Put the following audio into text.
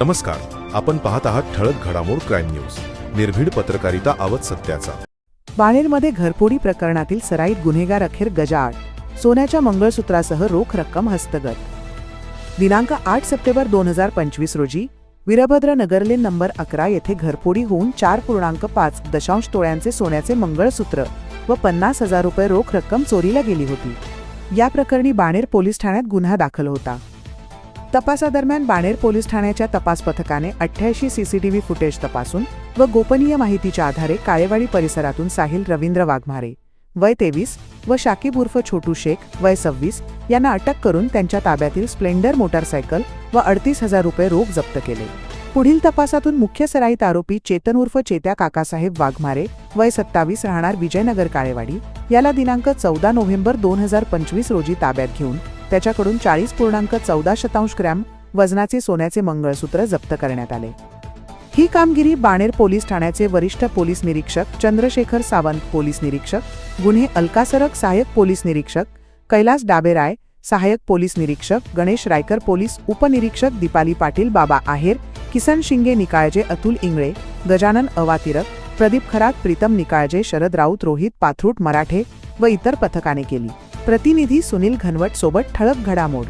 नमस्कार आपण पाहत आहात ठळक घडामोड क्राईम न्यूज. निर्भीड पत्रकारिता आवत सत्याचा. बाणेरमध्ये घरफोडी प्रकरणातील सराईत गुन्हेगार अखेर गजाआड. सोन्याच्या मंगळसूत्रासह रोख रक्कम हस्तगत. दिनांक आठ सप्टेंबर दोन हजार पंचवीस रोजी वीरभद्र नगरलेन नंबर अकरा येथे घरफोडी होऊन चार पूर्णांक पाच दशांश तोळ्यांचे सोन्याचे मंगळसूत्र व पन्नास हजार रुपये रोख रक्कम चोरीला गेली होती. या प्रकरणी बाणेर पोलीस ठाण्यात गुन्हा दाखल होता. तपासादरम्यान बाणेर पोलीस ठाण्याच्या तपास पथकाने अठ्ठ्याऐंशी सीसीटीव्ही फुटेज तपासून व गोपनीय माहितीच्या आधारे काळेवाडी परिसरातून साहिल रवींद्र वाघमारे वय तेवीस व शाकिब उर्फ छोटू शेख वय सव्वीस यांना अटक करून त्यांच्या ताब्यातील स्प्लेंडर मोटारसायकल व अडतीस हजार रुपये रोख जप्त केले. पुढील तपासातून मुख्य सराईत आरोपी चेतन उर्फ चेत्या काकासाहेब वाघमारे वय सत्तावीस राहणार विजयनगर काळेवाडी याला दिनांक चौदा नोव्हेंबर दोन हजार पंचवीस रोजी ताब्यात घेऊन त्याच्याकडून चाळीस पूर्णांक चौदा शतांश ग्रॅम वजनाचे सोन्याचे मंगळसूत्र जप्त करण्यात आले. ही कामगिरी बाणेर पोलीस ठाण्याचे वरिष्ठ पोलीस निरीक्षक चंद्रशेखर सावंत पोलीस निरीक्षक गुन्हे अलकासरक सहाय्यक पोलीस निरीक्षक कैलास डाबेराय सहाय्यक पोलीस निरीक्षक गणेश रायकर पोलीस उपनिरीक्षक दीपाली पाटील बाबा आहेर किसन शिंगे निकाळजे अतुल इंगळे गजानन अवातिरक प्रदीप खरात प्रीतम निकाळजे शरद राऊत रोहित पाथरूट मराठे व इतर पथकाने केली. प्रतिनिधी सुनील घनवट सोबत ठळक घडामोड.